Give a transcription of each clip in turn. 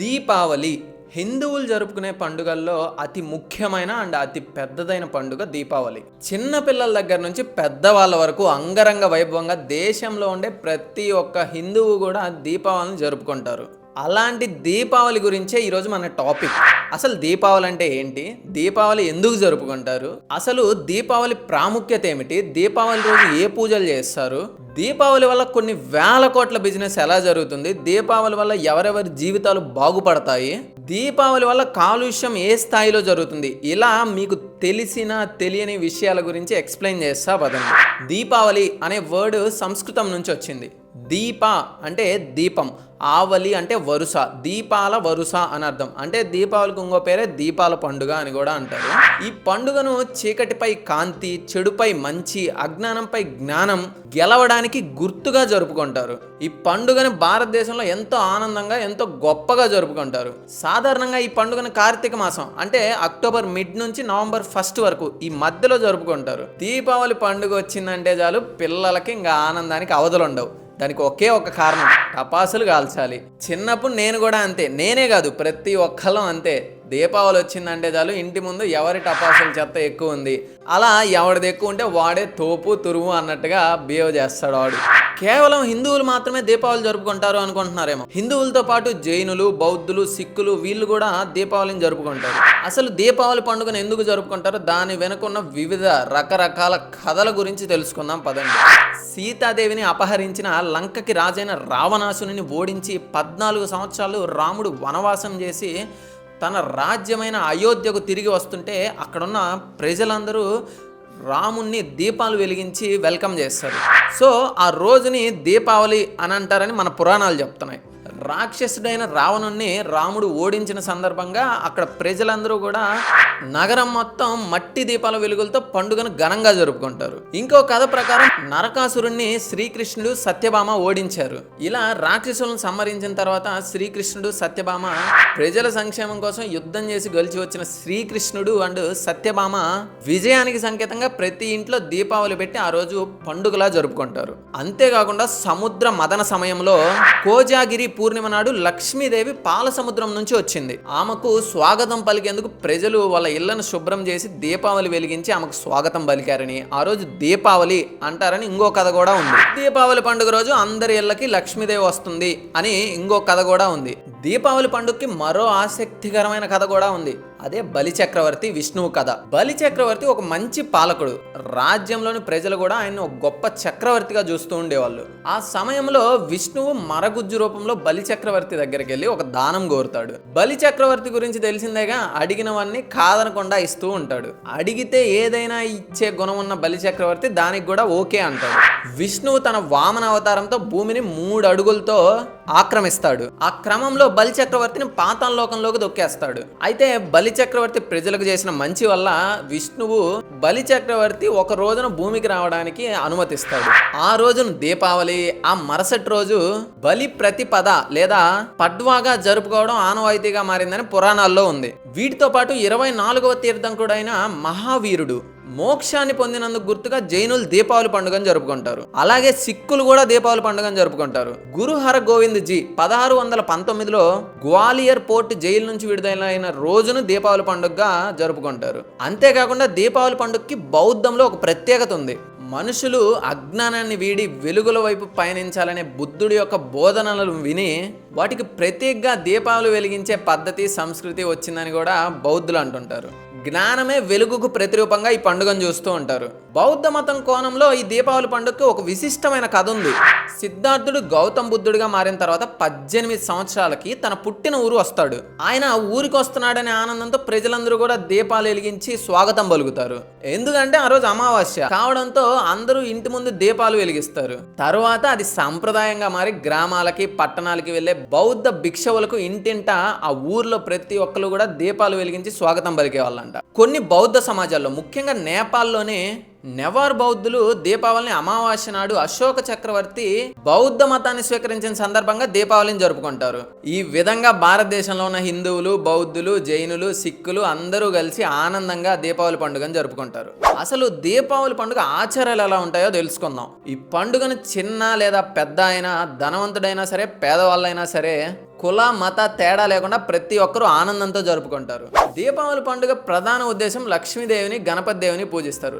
దీపావళి హిందువులు జరుపుకునే పండుగల్లో అతి ముఖ్యమైన అండ్ అతి పెద్దదైన పండుగ దీపావళి. చిన్న పిల్లల దగ్గర నుంచి పెద్దవాళ్ళ వరకు అంగరంగ వైభవంగా దేశంలో ఉండే ప్రతి ఒక్క హిందువు కూడా దీపావళిని జరుపుకుంటారు. అలాంటి దీపావళి గురించే ఈరోజు మన టాపిక్. అసలు దీపావళి అంటే ఏంటి? దీపావళి ఎందుకు జరుపుకుంటారు? అసలు దీపావళి ప్రాముఖ్యత ఏమిటి? దీపావళి రోజు ఏ పూజలు చేస్తారు? దీపావళి వల్ల కొన్ని వేల కోట్ల బిజినెస్ ఎలా జరుగుతుంది? దీపావళి వల్ల ఎవరెవరి జీవితాలు బాగుపడతాయి? దీపావళి వల్ల కాలుష్యం ఏ స్థాయిలో జరుగుతుంది? ఇలా మీకు తెలిసిన తెలియని విషయాల గురించి ఎక్స్ప్లెయిన్ చేస్తా పదండి. దీపావళి అనే వర్డ్ సంస్కృతం నుంచి వచ్చింది. దీప అంటే దీపం ఆవలి అంటే వరుస దీపాల వరుస అని అర్థం. అంటే దీపావళికి ఇంకో పేరే దీపాల పండుగ అని కూడా అంటారు. ఈ పండుగను చీకటిపై కాంతి చెడుపై మంచి అజ్ఞానంపై జ్ఞానం గెలవడానికి గుర్తుగా జరుపుకుంటారు. ఈ పండుగను భారతదేశంలో ఎంతో ఆనందంగా ఎంతో గొప్పగా జరుపుకుంటారు. సాధారణంగా ఈ పండుగను కార్తీక మాసం అంటే అక్టోబర్ మిడ్ నుంచి నవంబర్ ఫస్ట్ వరకు ఈ మధ్యలో జరుపుకుంటారు. దీపావళి పండుగ వచ్చిందంటే చాలు పిల్లలకి ఇంకా ఆనందానికి అవధులు ఉండవు దానికి ఒకే ఒక కారణం టపాసులు కాల్చాలి. చిన్నప్పుడు నేను కూడా అంతే నేనే కాదు ప్రతి ఒక్కళ్ళం అంతే. దీపావళి వచ్చిందంటే చాలు ఇంటి ముందు ఎవరి టపాసుల చెత్త ఎక్కువ ఉంది? అలా ఎవరిది ఎక్కువ ఉంటే వాడే తోపు తురుము అన్నట్టుగా బిహేవ్ చేస్తాడు వాడు కేవలం హిందువులు మాత్రమే దీపావళి జరుపుకుంటారు అనుకుంటున్నారేమో. హిందువులతో పాటు జైనులు బౌద్ధులు సిక్కులు వీళ్ళు కూడా దీపావళిని జరుపుకుంటారు. అసలు దీపావళి పండుగను ఎందుకు జరుపుకుంటారో? దాని వెనుకున్న వివిధ రకరకాల కథల గురించి తెలుసుకుందాం పదండి. సీతాదేవిని అపహరించిన లంకకి రాజైన రావణాసుని ఓడించి పద్నాలుగు సంవత్సరాలు రాముడు వనవాసం చేసి తన రాజ్యమైన అయోధ్యకు తిరిగి వస్తుంటే అక్కడున్న ప్రజలందరూ రాముణ్ణి దీపాలు వెలిగించి వెల్కమ్ చేస్తారు. సో ఆ రోజుని దీపావళి అని అంటారని మన పురాణాలు చెప్తున్నాయి. రాక్షసుడైన రావణుణ్ణి రాముడు ఓడించిన సందర్భంగా అక్కడ ప్రజలందరూ కూడా నగరం మొత్తం మట్టి దీపాల వెలుగులతో పండుగను ఘనంగా జరుపుకుంటారు. ఇంకో కథ ప్రకారం నరకాసురుణ్ణి శ్రీకృష్ణుడు సత్యభామ ఓడించారు. ఇలా రాక్షసులను సంహరించిన తర్వాత శ్రీకృష్ణుడు సత్యభామ ప్రజల సంక్షేమం కోసం యుద్ధం చేసి గెలిచి వచ్చిన శ్రీకృష్ణుడు అండ్ సత్యభామ విజయానికి సంకేతంగా ప్రతి ఇంట్లో దీపావళి పెట్టి ఆ రోజు పండుగలా జరుపుకుంటారు. అంతేకాకుండా సముద్ర మదన సమయంలో కోజాగిరి పూర్ణిమ నాడు లక్ష్మీదేవి పాల సముద్రం నుంచి వచ్చింది. ఆమెకు స్వాగతం పలికేందుకు ప్రజలు వాళ్ళ ఇళ్ళను శుభ్రం చేసి దీపావళి వెలిగించి ఆమెకు స్వాగతం పలికారని. ఆ రోజు దీపావళి అంటారని ఇంకో కథ కూడా ఉంది. దీపావళి పండుగ రోజు అందరి ఇళ్ళకి లక్ష్మీదేవి వస్తుంది అని ఇంకో కథ కూడా ఉంది. దీపావళి పండుగకి మరో ఆసక్తికరమైన కథ కూడా ఉంది. అదే బలి చక్రవర్తి విష్ణువు కథ. బలి చక్రవర్తి ఒక మంచి పాలకుడు. రాజ్యంలోని ప్రజలు కూడా ఆయన ఒక గొప్ప చక్రవర్తిగా చూస్తూ ఉండేవాళ్ళు. ఆ సమయంలో విష్ణువు మరగుజ్జు రూపంలో బలి చక్రవర్తి దగ్గరికి వెళ్ళి ఒక దానం కోరుతాడు. బలి చక్రవర్తి గురించి తెలిసిందేగా అడిగినవన్నీ కాదనకుండా ఇస్తూ ఉంటాడు. అడిగితే ఏదైనా ఇచ్చే గుణం ఉన్న బలి చక్రవర్తి దానికి కూడా ఓకే అంటాడు. విష్ణువు తన వామన అవతారంతో భూమిని మూడు అడుగులతో ఆక్రమిస్తాడు. ఆ క్రమంలో బలి చక్రవర్తిని పాతాళలోకంలోకి దొక్కేస్తాడు. అయితే బలి చక్రవర్తి ప్రజలకు చేసిన మంచి వల్ల విష్ణువు బలి చక్రవర్తి ఒక రోజున భూమికి రావడానికి అనుమతిస్తాడు. ఆ రోజున దీపావళి ఆ మరుసటి రోజు బలి ప్రతిపద లేదా పడ్వాగా జరుపుకోవడం ఆనవాయితీగా మారిందని పురాణాల్లో ఉంది. వీటితో పాటు ఇరవై నాలుగవ తీర్థంకుడైన మహావీరుడు మోక్షాన్ని పొందినందుకు గుర్తుగా జైనులు దీపావళి పండుగను జరుపుకుంటారు. అలాగే సిక్కులు కూడా దీపావళి పండుగను జరుపుకుంటారు. గురు హర గోవింద్ జీ పదహారు వందల పంతొమ్మిదిలో గ్వాలియర్ పోర్ట్ జైలు నుంచి విడుదలైన రోజును దీపావళి పండుగగా జరుపుకుంటారు. అంతేకాకుండా దీపావళి పండుగకి బౌద్ధంలో ఒక ప్రత్యేకత ఉంది. మనుషులు అజ్ఞానాన్ని వీడి వెలుగుల వైపు పయనించాలనే బుద్ధుడి యొక్క బోధనలను విని వాటికి ప్రత్యేకంగా దీపావళి వెలిగించే పద్ధతి సంస్కృతి వచ్చిందని కూడా బౌద్ధులు అంటుంటారు. జ్ఞానమే వెలుగుకు ప్రతిరూపంగా ఈ పండుగను చూస్తూ ఉంటారు. బౌద్ధ మతం కోణంలో ఈ దీపావళి పండుగకి ఒక విశిష్టమైన కథ ఉంది. సిద్ధార్థుడు గౌతమ్ బుద్ధుడిగా మారిన తర్వాత పద్దెనిమిది సంవత్సరాలకి తన పుట్టిన ఊరు వస్తాడు. ఆయన ఊరికి వస్తున్నాడనే ఆనందంతో ప్రజలందరూ కూడా దీపాలు వెలిగించి స్వాగతం పలుకుతారు. ఎందుకంటే ఆ రోజు అమావాస్య. కావడంతో అందరూ ఇంటి ముందు దీపాలు వెలిగిస్తారు. తరువాత అది సంప్రదాయంగా మారి గ్రామాలకి పట్టణాలకి వెళ్ళే బౌద్ధ భిక్షవులకు ఇంటింట ఆ ఊర్లో ప్రతి ఒక్కరు కూడా దీపాలు వెలిగించి స్వాగతం పలికేవాళ్ళంట. కొన్ని బౌద్ధ సమాజాల్లో ముఖ్యంగా నేపాల్లోనే నెవార్ బౌద్ధులు దీపావళిని అమావాస్య నాడు అశోక చక్రవర్తి బౌద్ధ మతాన్ని స్వీకరించిన సందర్భంగా దీపావళిని జరుపుకుంటారు. ఈ విధంగా భారతదేశంలో ఉన్న హిందువులు బౌద్ధులు జైనులు సిక్కులు అందరూ కలిసి ఆనందంగా దీపావళి పండుగను జరుపుకుంటారు. అసలు దీపావళి పండుగ ఆచారాలు ఎలా ఉంటాయో తెలుసుకుందాం. ఈ పండుగను చిన్న లేదా పెద్ద అయినా ధనవంతుడైనా సరే పేదవాళ్ళైనా సరే కుల మత తేడా లేకుండా ప్రతి ఒక్కరూ ఆనందంతో జరుపుకుంటారు. దీపావళి పండుగ ప్రధాన ఉద్దేశం లక్ష్మీదేవిని గణపతి దేవిని పూజిస్తారు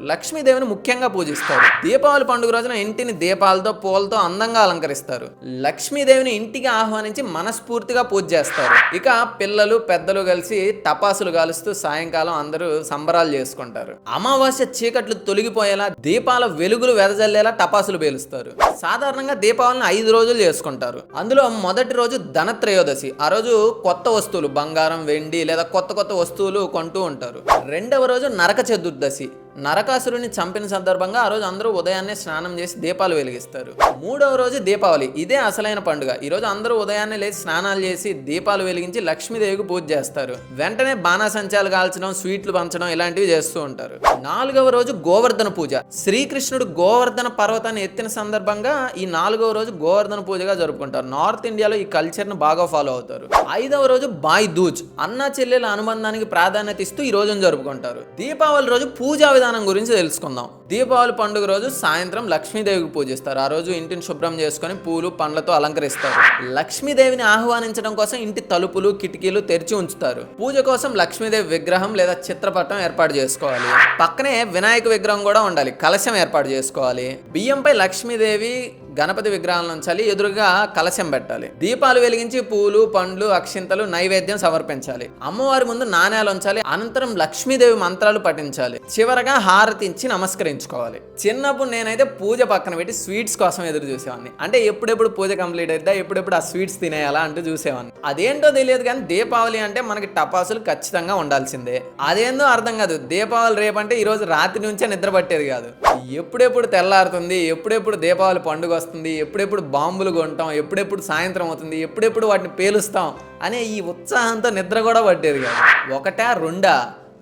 లక్ష్మీదేవిని ముఖ్యంగా పూజిస్తారు. దీపావళి పండుగ రోజున ఇంటిని దీపాలతో పూలతో అందంగా అలంకరిస్తారు. లక్ష్మీదేవిని ఇంటికి ఆహ్వానించి మనస్ఫూర్తిగా పూజ చేస్తారు. ఇక పిల్లలు పెద్దలు కలిసి టపాసులు కాలుస్తూ సాయంకాలం అందరూ సంబరాలు చేసుకుంటారు. అమావాస్య చీకట్లు తొలగిపోయేలా దీపాల వెలుగులు వెదజల్లేలా టపాసులు పేలుస్తారు. సాధారణంగా దీపావళిని ఐదు రోజులు చేసుకుంటారు. అందులో మొదటి రోజు ధనత్రయోదశి. ఆ రోజు కొత్త వస్తువులు బంగారం వెండి లేదా కొత్త కొత్త వస్తువులు కొంటూ ఉంటారు. రెండవ రోజు నరక చతుర్దశి. నరకాసురుని చంపిన సందర్భంగా ఆ రోజు అందరూ ఉదయాన్నే స్నానం చేసి దీపాలు వెలిగిస్తారు. మూడవ రోజు దీపావళి. ఇదే అసలైన పండుగ. ఈ రోజు అందరూ ఉదయాన్నే లేచి స్నానాలు చేసి దీపాలు వెలిగించి లక్ష్మీదేవికి పూజ చేస్తారు. వెంటనే బాణాసంచాలు కాల్చడం స్వీట్లు పంచడం ఇలాంటివి చేస్తూ ఉంటారు. నాలుగవ రోజు గోవర్ధన పూజ. శ్రీకృష్ణుడు గోవర్ధన పర్వతాన్ని ఎత్తిన సందర్భంగా ఈ నాలుగవ రోజు గోవర్ధన పూజగా జరుపుకుంటారు. నార్త్ ఇండియాలో ఈ కల్చర్ను బాగా ఫాలో అవుతారు. ఐదవ రోజు బాయ్ దూజ్. అన్న చెల్లెల అనుబంధానికి ప్రాధాన్యత ఇస్తూ ఈ రోజును జరుపుకుంటారు. దీపావళి రోజు పూజా విధానం గురించి తెలుసుకుందాం. దీపావళి పండుగ రోజు సాయంత్రం లక్ష్మీదేవికి పూజిస్తారు ఆ రోజు ఇంటిని శుభ్రం చేసుకొని పూలు పండ్లతో అలంకరిస్తారు. లక్ష్మీదేవిని ఆహ్వానించడం కోసం ఇంటి తలుపులు కిటికీలు తెరిచి ఉంచుతారు. పూజ కోసం లక్ష్మీదేవి విగ్రహం లేదా చిత్రపటం ఏర్పాటు చేసుకోవాలి. పక్కనే వినాయక విగ్రహం కూడా ఉండాలి. కలశం ఏర్పాటు చేసుకోవాలి. బియ్యంపై లక్ష్మీదేవి గణపతి విగ్రహాలను ఉంచాలి ఎదురుగా కలశం పెట్టాలి. దీపాలు వెలిగించి పూలు పండ్లు అక్షింతలు నైవేద్యం సమర్పించాలి. అమ్మవారి ముందు నాణ్యాలు ఉంచాలి. అనంతరం లక్ష్మీదేవి మంత్రాలు పఠించాలి. చివరగా హారతి ఇచ్చి నమస్కరించుకోవాలి. చిన్నప్పుడు నేనైతే పూజ పక్కన పెట్టి స్వీట్స్ కోసం ఎదురు చూసేవాడిని. అంటే ఎప్పుడెప్పుడు పూజ కంప్లీట్ అయిద్దా ఎప్పుడెప్పుడు ఆ స్వీట్స్ తినేయాలా అంటూ చూసేవాడిని. అదేంటో తెలియదు కానీ దీపావళి అంటే మనకి టపాసులు ఖచ్చితంగా ఉండాల్సిందే. అదేందో అర్థం కాదు. దీపావళి రేపంటే ఈ రోజు రాత్రి నుంచే నిద్ర పట్టేది కాదు. ఎప్పుడెప్పుడు తెల్లారుతుంది ఎప్పుడెప్పుడు దీపావళి పండుగ వస్తుంది ఎప్పుడెప్పుడు బాంబులు కొంటాం ఎప్పుడెప్పుడు సాయంత్రం అవుతుంది ఎప్పుడెప్పుడు వాటిని పేలుస్తాం అనే ఈ ఉత్సాహంతో నిద్ర కూడా పట్టేది కాదు. ఒకటా రెండా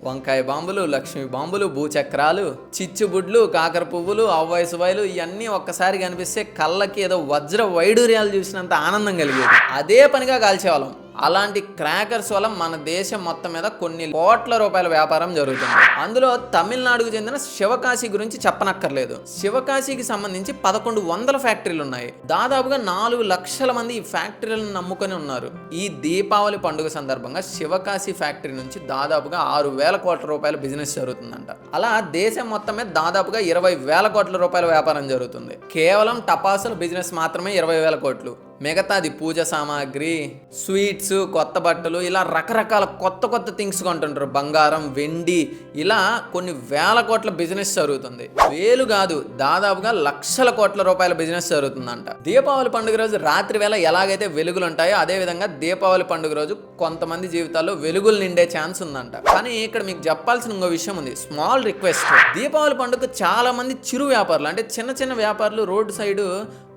వంకాయ బాంబులు లక్ష్మీ బాంబులు భూచక్రాలు చిచ్చుబుడ్లు కాకర పువ్వులు అవ్వాయి సువాయిలు ఇవన్నీ ఒక్కసారి కనిపిస్తే కళ్ళకి ఏదో వజ్ర వైడూర్యాలు చూసినంత ఆనందం కలిగేది. అదే పనిగా కాల్చేవాళ్ళం. అలాంటి క్రాకర్స్ వల్ల మన దేశం మొత్తం మీద కొన్ని కోట్ల రూపాయల వ్యాపారం జరుగుతుంది. అందులో తమిళనాడుకు చెందిన శివకాశి గురించి చెప్పనక్కర్లేదు. శివకాశికి సంబంధించి పదకొండు వందల ఫ్యాక్టరీలు ఉన్నాయి. దాదాపుగా నాలుగు లక్షల మంది ఈ ఫ్యాక్టరీలను నమ్ముకొని ఉన్నారు. ఈ దీపావళి పండుగ సందర్భంగా శివకాశి ఫ్యాక్టరీ నుంచి దాదాపుగా ఆరు వేల కోట్ల రూపాయల బిజినెస్ జరుగుతుందంట. అలా దేశం మొత్తం మీద దాదాపుగా ఇరవై వేల కోట్ల రూపాయల వ్యాపారం జరుగుతుంది. కేవలం టపాసుల బిజినెస్ మాత్రమే ఇరవై వేల కోట్లు. మిగతాది పూజ సామాగ్రి స్వీట్స్ కొత్త బట్టలు ఇలా రకరకాల కొత్త కొత్త థింగ్స్ కొంటుంటారు. బంగారం వెండి ఇలా కొన్ని వేల కోట్ల బిజినెస్ జరుగుతుంది. వేలు కాదు దాదాపుగా లక్షల కోట్ల రూపాయల బిజినెస్ జరుగుతుందంట. దీపావళి పండుగ రోజు రాత్రి వేళ ఎలాగైతే వెలుగులు ఉంటాయో అదే విధంగా దీపావళి పండుగ రోజు కొంతమంది జీవితాల్లో వెలుగులు నిండే ఛాన్స్ ఉందంట. కానీ ఇక్కడ మీకు చెప్పాల్సిన ఇంకో విషయం ఉంది. Small request. దీపావళి పండుగ చాలా మంది చిరు వ్యాపారులు అంటే చిన్న చిన్న వ్యాపారులు రోడ్డు సైడు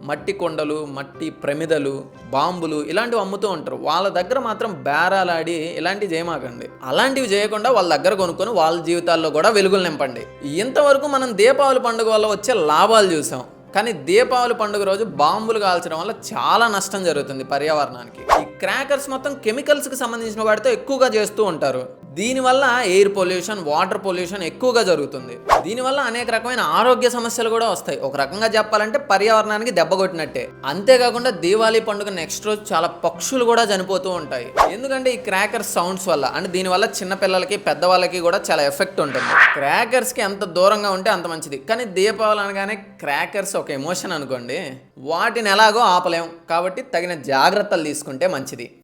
మట్టి కొండలు మట్టి ప్రమిద ప్రమిదలు బాంబులు ఇలాంటివి అమ్ముతూ ఉంటారు. వాళ్ళ దగ్గర మాత్రం బేరాలాడి ఇలాంటివి చేయమాకండి. అలాంటివి చేయకుండా వాళ్ళ దగ్గర కొనుక్కొని వాళ్ళ జీవితాల్లో కూడా వెలుగులు నింపండి. ఇంతవరకు మనం దీపావళి పండుగ వల్ల వచ్చే లాభాలు చూసాం. కానీ దీపావళి పండుగ రోజు బాంబులు కాల్చడం వల్ల చాలా నష్టం జరుగుతుంది పర్యావరణానికి. ఈ క్రాకర్స్ మొత్తం కెమికల్స్కి సంబంధించిన వాటితో ఎక్కువగా చేస్తూ ఉంటారు. దీనివల్ల ఎయిర్ పొల్యూషన్ వాటర్ పొల్యూషన్ ఎక్కువగా జరుగుతుంది. దీనివల్ల అనేక రకమైన ఆరోగ్య సమస్యలు కూడా వస్తాయి. ఒక రకంగా చెప్పాలంటే పర్యావరణానికి దెబ్బ కొట్టినట్టే. అంతేకాకుండా దీవాళీ పండుగ నెక్స్ట్ రోజు చాలా పక్షులు కూడా చనిపోతూ ఉంటాయి. ఎందుకంటే ఈ క్రాకర్ సౌండ్స్ వల్ల అంటే దీనివల్ల చిన్నపిల్లలకి పెద్దవాళ్ళకి కూడా చాలా ఎఫెక్ట్ ఉంటుంది. క్రాకర్స్కి ఎంత దూరంగా ఉంటే అంత మంచిది. కానీ దీపావళి అనగానే క్రాకర్స్ ఒక ఎమోషన్ అనుకోండి. వాటిని ఎలాగో ఆపలేం. కాబట్టి తగిన జాగ్రత్తలు తీసుకుంటే మంచిది.